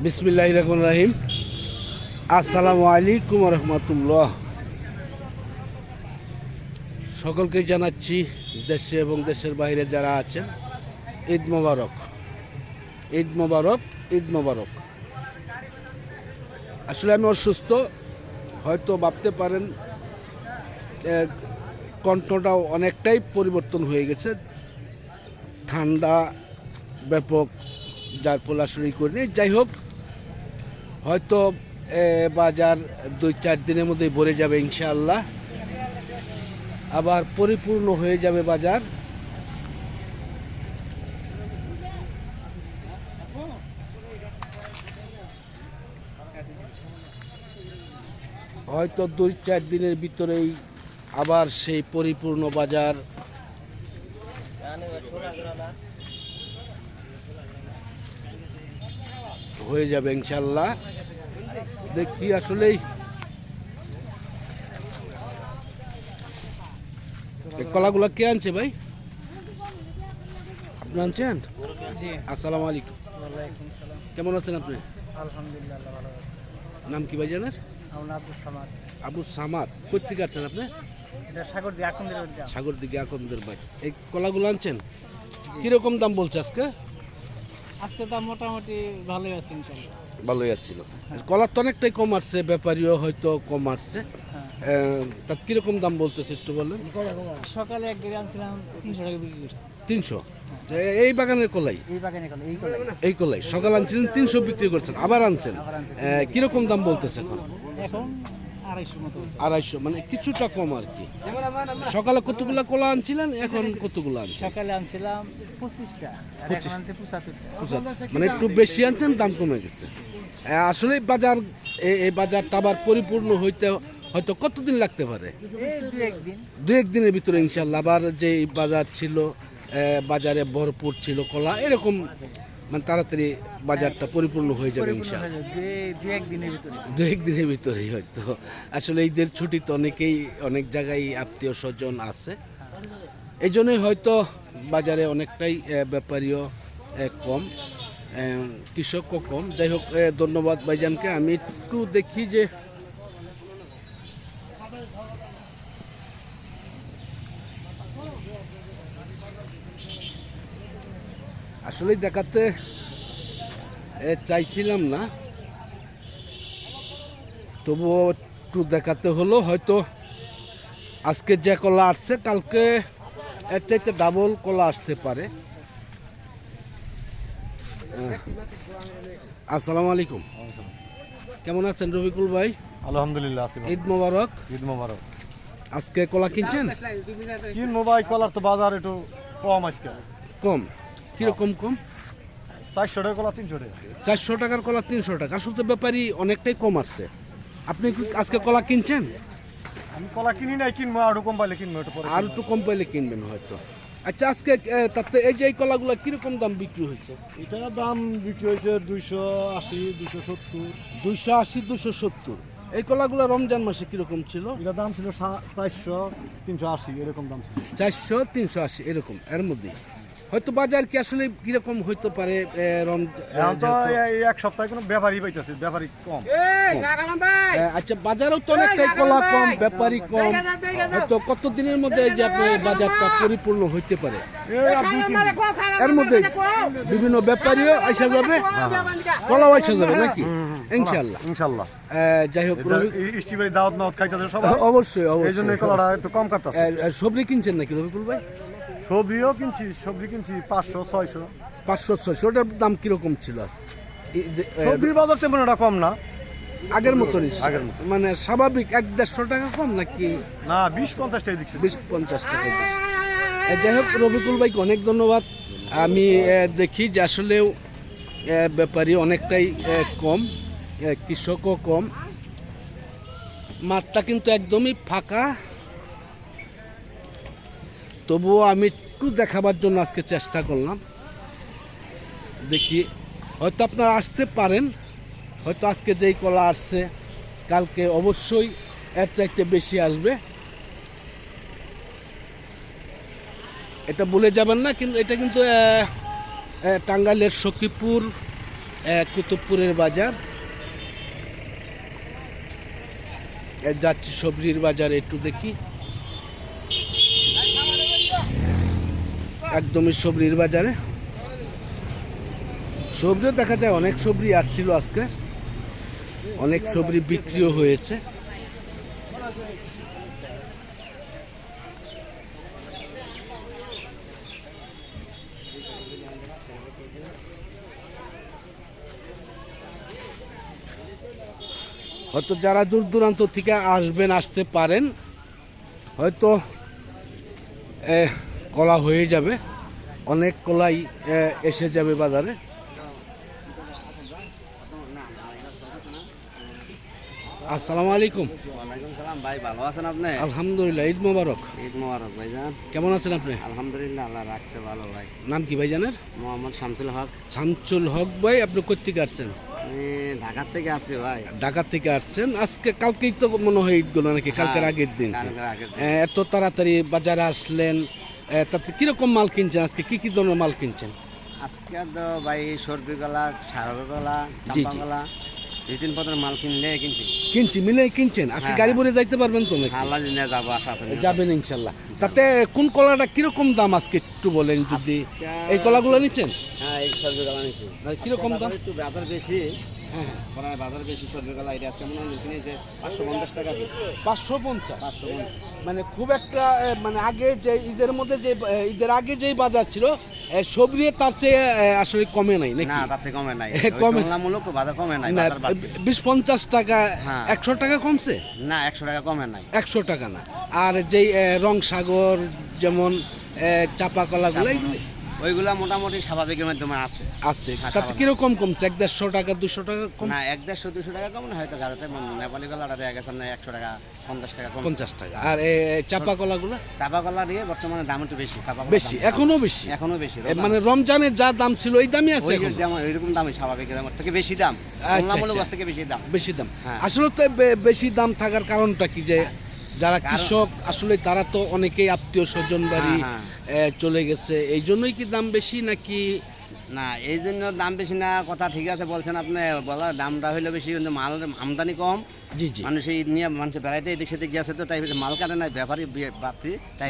বিসমিল্লাহ রহমান রাহিম। আসসালামু আলাইকুম রহমতুল্লাহ। সকলকে জানাচ্ছি দেশে এবং দেশের বাইরে যারা আছেন, ঈদ মোবারক। ঈদ মোবারক ঈদ মোবারক। আসলে আমি অসুস্থ, হয়তো ভাবতে পারেন কণ্ঠটাও অনেকটাই পরিবর্তন হয়ে গেছে। ঠান্ডা ব্যাপক, যার ফলাশরি করিনি। যাই হোক হয়তো বাজার দুই, চার দিনের মধ্যেই ভরে যাবে ইনশাআল্লাহ। আবার পরিপূর্ণ হয়ে যাবে বাজার। হয়তো দুই, চার দিনের ভিতরেই আবার সেই পরিপূর্ণ বাজার। হয়ে যাবে ইনশাল্লাহ দেখি আসলেই। কলাগুলা কে আনছে ভাই? আপনি আনছেন? আসসালামু আলাইকুম। কেমন আছেন আপনি? আলহামদুলিল্লাহ নাম কি ভাই জানেন আমার আব্দুল সামাদ। আবু সামাদ। কোথেকে আসছেন আপনি? সাগর দিকে আকন্দের ভাই এই কলাগুলো আনছেন? কীরকম দাম বলছে আজকে? আজকে দাম মোটামুটি ভালোই আছে ইনশাল্লাহ ভালোই আসছিল। কলার তো অনেকটাই কম আসছে ব্যাপারীও হয়তো কম আসছে। হ্যাঁ। তার কীরকম দাম বলতেছে একটু বলেন। সকালে এক গেড়ে আনছিলাম তিনশো টাকা বিক্রি করছি। তিনশো? এই বাগানের কলাই? এই এই কলাই। সকাল আনছিলেন তিনশো বিক্রি করছেন আবার আনছেন। কীরকম দাম বলতেছে এখন? এখন আড়াইশো মানে কিছুটা কম আর কি। সকালে কতগুলা কলা আনছিলেন? এখন কতগুলো সকালে আনছিলাম পঁচিশটা? মানে একটু বেশি আনছেন দাম কমে গেছে। আসলে বাজার এই বাজারটা আবার পরিপূর্ণ হইতে হয়তো কতদিন লাগতে পারে? দু একদিনের ভিতরে ইনশাল্লাহ আবার যে বাজার ছিল বাজারে ভরপুর ছিল কলা এরকম মানে তাড়াতাড়ি বাজারটা পরিপূর্ণ হয়ে যাবে দু- একদিনের ভিতরে। ভিতরেই হয়তো। আসলে ঈদের ছুটি তো অনেকেই অনেক জায়গায় আত্মীয় স্বজন আছে। এই জন্যই হয়তো বাজারে অনেকটাই ব্যাপারীও কম কৃষকও কম। যাই হোক ধন্যবাদ ভাইজানকে। আমি একটু দেখি যে আসলেই দেখাতে চাইছিলাম না। তবুও একটু দেখাতে হলো হয়তো আজকে যে কলা আসছে কালকে এর চাইতে ডাবল কলা আসতে পারে। আসসালামু আলাইকুম। কেমন আছেন রবিকুল ভাই? আলহামদুলিল্লাহ। ঈদ মোবারক। ঈদ মোবারক। আজকে কলা কিনছেন? তিন মোবাইল কলার তো বাজার একটু কম আজকে। কম? কীরকম কম? চারশো টাকা কলা তিনশো টাকা। চারশো টাকার কলা তিনশো টাকা। আসলে তো ব্যাপারী অনেকটাই কম আসছে। আপনি কি আজকে কলা কিনছেন? আমি কলা কিনি নাই কিনবো আর কম পাইলে কিনবো একটু পরে আর একটু কম পাইলে কিনবেন হয়তো। আচ্ছা আজকে তাতে এই যে এই কলাগুলো কীরকম দাম বিক্রি হয়েছে? এটা দাম বিক্রি হয়েছে দুইশো আশি দুইশো সত্তর। দুইশো আশি দুশো সত্তর। এই কলাগুলো রমজান মাসে কীরকম ছিল? এটা দাম ছিল চারশো তিনশো আশি এরকম দাম ছিল। চারশো তিনশো আশি এরকম এর মধ্যে হয়তো বাজার কি আসলে কীরকম হইতে পারে এক সপ্তাহে কোনো ব্যাপারই পাইতেছে ব্যাপারই কম। আচ্ছা বাজারেও তো অনেকটাই কলা কম ব্যাপারী কম। হয়তো কত দিনের মধ্যে যে আপনার বাজারটা পরিপূর্ণ হইতে পারে? দিন। এর মধ্যে বিভিন্ন ব্যাপারীও আসা যাবে? কলাও আসা যাবে নাকি? ইনশাল্লাহ ইনশাল্লাহ যাই হোক দাওয়াত নাওয়াত খাইতেছে সবাই। অবশ্যই এই জন্য অবশ্যই। কলাটা একটু কম কাটতেছে সবজি কিনছেন নাকি রবিকুল ভাই? সবজিও কিনছি সবজি কিনছি পাঁচশো ছয়শো। পাঁচশো ছয়শো ওটার দাম কীরকম ছিল সবজির বাজার তেমন একটা কম না। আগের মতনই আগের মতো। মানে স্বাভাবিক এক দেড়শো টাকা কম নাকি না বিশ পঞ্চাশ টাকা দিচ্ছে। বিশ পঞ্চাশ টাকা? যাই হোক রবিকুল ভাইকে অনেক ধন্যবাদ। আমি দেখি যে আসলেও ব্যাপারী অনেকটাই কম কৃষকও কম। মাঠটা কিন্তু একদমই ফাঁকা। তবুও আমি একটু দেখাবার জন্য আজকে চেষ্টা করলাম। দেখি, হয়তো আপনারা আসতে পারেন, হয়তো আজকে যেই কলা আসছে, কালকে অবশ্যই এর চাইতে বেশি আসবে। এটা বলে যাবেন না, কিন্তু এটা কিন্তু টাঙ্গাইলের সখীপুর কুতুবপুরের বাজার। যাচ্ছি সবজির বাজার একটু দেখি। একদমই সবজির বাজারে। সবজিও দেখা যায়, অনেক সবজি আসছিল আজকে। অনেক সবজি বিক্রিও হয়েছে। হয়তো যারা দূর দূরান্ত থেকে আসবেন, আসতে পারেন। হয়তো কলা হয়ে যাবে অনেক কলাই এসে যাবে বাজারে। আসসালামু আলাইকুম। সালাম ভাই ভালো আছেন আপনি? আলহামদুলিল্লাহ ঈদ মোবারক। ঈদ মোবারক ভাইজান। কেমন আছেন আপনি? আলহামদুলিল্লাহ আল্লাহ রাখছে ভালো ভাই। নাম কি ভাইজানের? মোহাম্মদ শামসুল হক। শামসুল হক ভাই আপনি কোথেকে আসছেন? ঢাকার থেকে আসছি ভাই। ঢাকা থেকে আসছেন? আজকে কালকেই তো মনে হয় ঈদগুলো নাকি? কালকের আগের দিন। আগের এত তাড়াতাড়ি বাজারে আসলেন তাতে কীরকম মাল কিনছেন? আজকে কি কি ধরনের মাল কিনছেন? আজকে তো ভাই সর্দি গলা সাগর গলা গলা দুই তিন পদের মাল কিনলে কিনছি। কিনছি মিলে কিনছেন? আজকে হ্যাঁ, গাড়ি হ্যাঁ। ভরে যাইতে পারবেন তো যাবেন ইনশাল্লাহ। তাতে কোন কলাটা কীরকম দাম আজকে একটু বলেন যদি? এই কলাগুলো নিচ্ছেন? হ্যাঁ এই সর্দি গলা নিচ্ছি। কীরকম দাম? একটু বাজার বেশি। হ্যাঁ হ্যাঁ প্রায় বাজার বেশি সর্দি গলা এটা আজকে মনে হয় কিনেছে পাঁচশো পঞ্চাশ টাকা পাঁচশো পঞ্চাশ? পাঁচশো পঞ্চাশ। মানে খুব একটা মানে আগে যে ঈদের মধ্যে যে ঈদের আগে যেই বাজার ছিল এ, সবরিয়ে তার চেয়ে আসলে কমে নাই না তাতে কমে নাই। কমে। তুলনামূলক বাজার কমে নাই বিশ পঞ্চাশ টাকা হ্যাঁ। একশো টাকা কমছে? না একশো টাকা কমে নাই। একশো টাকা না। আর যেই রং সাগর যেমন চাপা কলাগুলো ওইগুলা মোটামুটি স্বাভাবিকের মাধ্যমে আছে। আছে। হ্যাঁ, তাতে। কীরকম কমছে? এক দেড়শো টাকা দুশো টাকা কম? না এক দেড়শো দুশো টাকা কম না হয়তো গাড়িতে নেপালি গলাটা দেখা গেছে না একশো টাকা পঞ্চাশ টাকা কম। পঞ্চাশ টাকা। আর চাপা কলাগুলো? চাপা কলা দিয়ে বর্তমানে দাম একটু বেশি চাপা বেশি এখনও বেশি? এখনও বেশি মানে রমজানের যা দাম ছিল ওই দামই আছে ওইরকম দামই স্বাভাবিক দামের থেকে বেশি দাম। তুলনামূলক আচ্ছা। ওর থেকে বেশি দাম। বেশি দাম। হ্যাঁ। আসলে তো বেশি দাম থাকার কারণটা কি যে যারা কৃষক আসলে তারা তো অনেকেই আত্মীয় স্বজন বাড়ি হ্যাঁ, চলে গেছে। এই জন্যই কি দাম বেশি নাকি? না এই জন্য দাম বেশি না কথা ঠিক আছে বলছেন আপনি বলা দামটা হইলে বেশি কিন্তু মাল আমদানি কম। জি জি। মানুষ এই নিয়ে মানুষ বেড়াইতে এদিক সেদিক গেছে তো তাই মাল কাটে না ব্যাপারী বাড়তি তাই।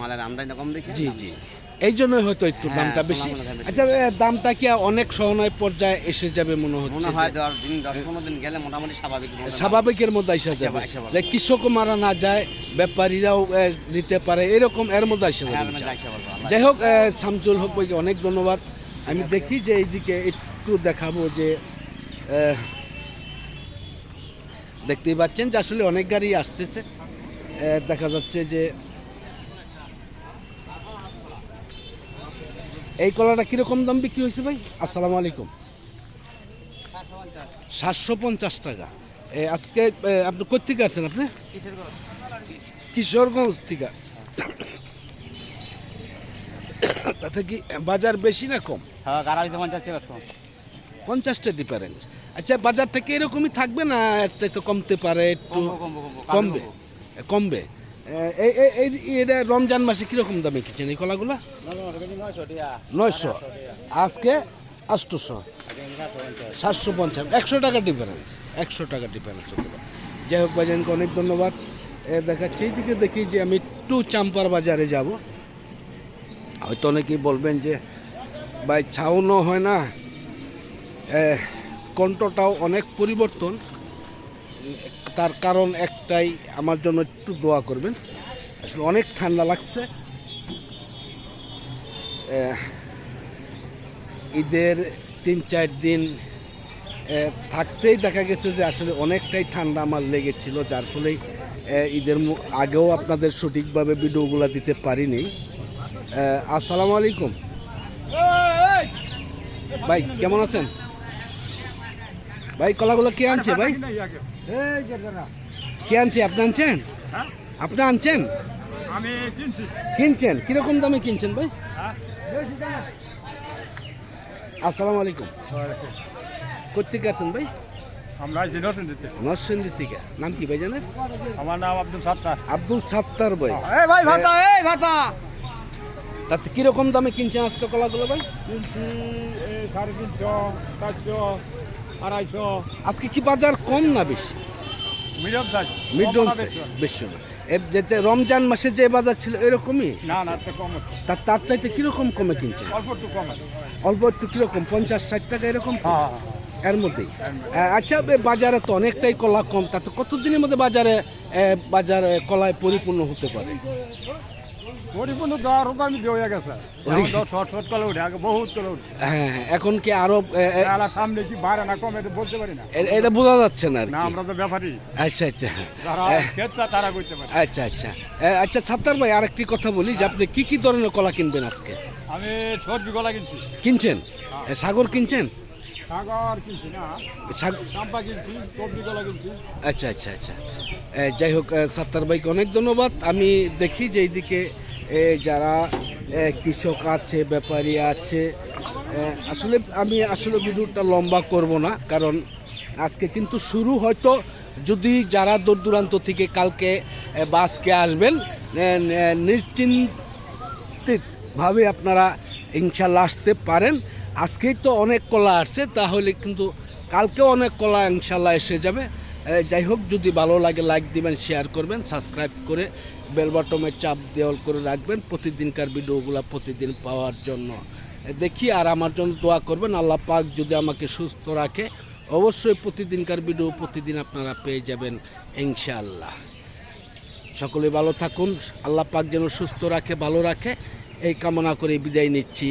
মালের আমদানি কম দেখে। জি জি। এই জন্যই হয়তো একটু হ্যাঁ, দামটা বেশি। আচ্ছা দামটা কি অনেক সহনয় পর্যায়ে এসে যাবে মনে মনে হচ্ছে হয় দশ দিন দিন গেলে মোটামুটি স্বাভাবিক স্বাভাবিকের মধ্যে এসে যাবে। যে কৃষকও মারা না যায় ব্যাপারীরাও নিতে পারে এরকম এর মধ্যে এসে হ্যাঁ, যাবে আল্লাহ যাই হোক শামসুল হক ভাইকে অনেক ধন্যবাদ। আমি দেখি যে এইদিকে একটু দেখাবো যে দেখতেই পাচ্ছেন যে আসলে অনেক গাড়ি আসতেছে। দেখা যাচ্ছে যে এই কলাটা কীরকম দাম বিক্রি হয়েছে ভাই? আসসালামু আলাইকুম। সাতশো পঞ্চাশ টাকা। আজকে আপনি কোথেকে আছেন আপনি? কিশোরগঞ্জ থেকে। তাতে কি বাজার বেশি না কম? হ্যাঁ পঞ্চাশটা ডিফারেন্স আচ্ছা বাজারটা কি এরকমই থাকবে না একটা তো কমতে পারে একটু কমবে কমবে। এটা রমজান মাসে কীরকম দামে কিনছেন এই কলাগুলা? নয়শো। আজকে আটশোশো সাতশো পঞ্চাশ। একশো টাকা ডিফারেন্স একশো টাকা ডিফারেন্স যাই হোক ভাইজানকে অনেক ধন্যবাদ। এ, দেখাচ্ছি এইদিকে দেখি যে আমি একটু চাম্পার বাজারে যাব। হয়তো অনেকেই বলবেন যে, ভাই, ছাউনও হয় না। কণ্ঠটাও অনেক পরিবর্তন। তার কারণ একটাই, আমার জন্য একটু দোয়া করবেন। আসলে অনেক ঠান্ডা লাগছে। ঈদের তিন চার দিন থাকতেই দেখা গেছে যে আসলে অনেকটাই ঠান্ডা আমার লেগেছিল, যার ফলে ঈদের আগেও আপনাদের সঠিকভাবে ভিডিওগুলো দিতে পারিনি। আসসালামু আলাইকুম। ভাই, কেমন আছেন? ভাই, কলাগুলো কে আনছে, ভাই? কে আনছে? আপনি আনছেন? আপনি আনছেন? আমি কিনছেন? কীরকম দামে কিনছেন ভাই? আসসালামু আলাইকুম। কোথেকে আসছেন ভাই? আমরা আছি নতুন নরসিংদী থেকে। নাম কি ভাই জানেন? আমার নাম আব্দুল সাত্তার আব্দুল সাত্তার ভাই। এই ভাই ভাতা এই ভাতা। তাতে কীরকম দামে কিনছেন আজকে কলাগুলো ভাই? কিনছি সাড়ে তিনশো চারশো। আড়াইশো। আজকে কি বাজার কম না বেশি? Medium size. মিডিয়াম বেশি। না। যেতে রমজান মাসে যে বাজার ছিল এরকমই? না না তার তার চাইতে কীরকম কমে কিনছে? অল্প একটু কম অল্প একটু কীরকম? পঞ্চাশ ষাট টাকা এরকম হ্যাঁ এর মধ্যেই। আচ্ছা বাজারে তো অনেকটাই কলা কম। তা তো কতদিনের মধ্যে বাজারে বাজারে কলায় পরিপূর্ণ হতে পারে? এখন হ্যাঁ হ্যাঁ, এখন কি আরও সামনে কি বাড়ে না কমে বলতে পারি না। এটা বোঝা যাচ্ছে না আমরা তো ব্যাপারই আচ্ছা আচ্ছা। তারা করতে পারে। আচ্ছা আচ্ছা। আচ্ছা ছাত্তার ভাই আরেকটি কথা বলি যে আপনি কি কি ধরনের কলা কিনবেন আজকে? আমি সবজি গলা কিনছি। কিনছেন? সাগর কিনছেন? আচ্ছা আচ্ছা আচ্ছা। যাই হোক সাত্তার ভাইকে অনেক ধন্যবাদ। আমি দেখি যে এইদিকে যারা কৃষক আছে ব্যাপারী আছে আসলে আমি আসলে ভিডিওটা লম্বা করব না কারণ আজকে কিন্তু শুরু হয়তো যদি যারা দূর দূরান্ত থেকে কালকে বাসকে আসবেন এ, আপনারা ইনশাল্লাহ আসতে পারেন। আজকেই তো অনেক কলা আসছে, তাহলে কিন্তু কালকেও অনেক কলা ইনশাল্লাহ এসে যাবে। যাই হোক, যদি ভালো লাগে লাইক দিবেন, শেয়ার করবেন, সাবস্ক্রাইব করে বেল বটমে চাপ দেওয়াল করে রাখবেন প্রতিদিনকার ভিডিওগুলো প্রতিদিন পাওয়ার জন্য। দেখি আর আমার জন্য দোয়া করবেন, আল্লাহ পাক যদি আমাকে সুস্থ রাখে, অবশ্যই প্রতিদিনকার ভিডিও প্রতিদিন আপনারা পেয়ে যাবেন ইনশাআল্লাহ। সকলে ভালো থাকুন, আল্লাহ পাক যেন সুস্থ রাখে, ভালো রাখে, এই কামনা করে বিদায় নিচ্ছি।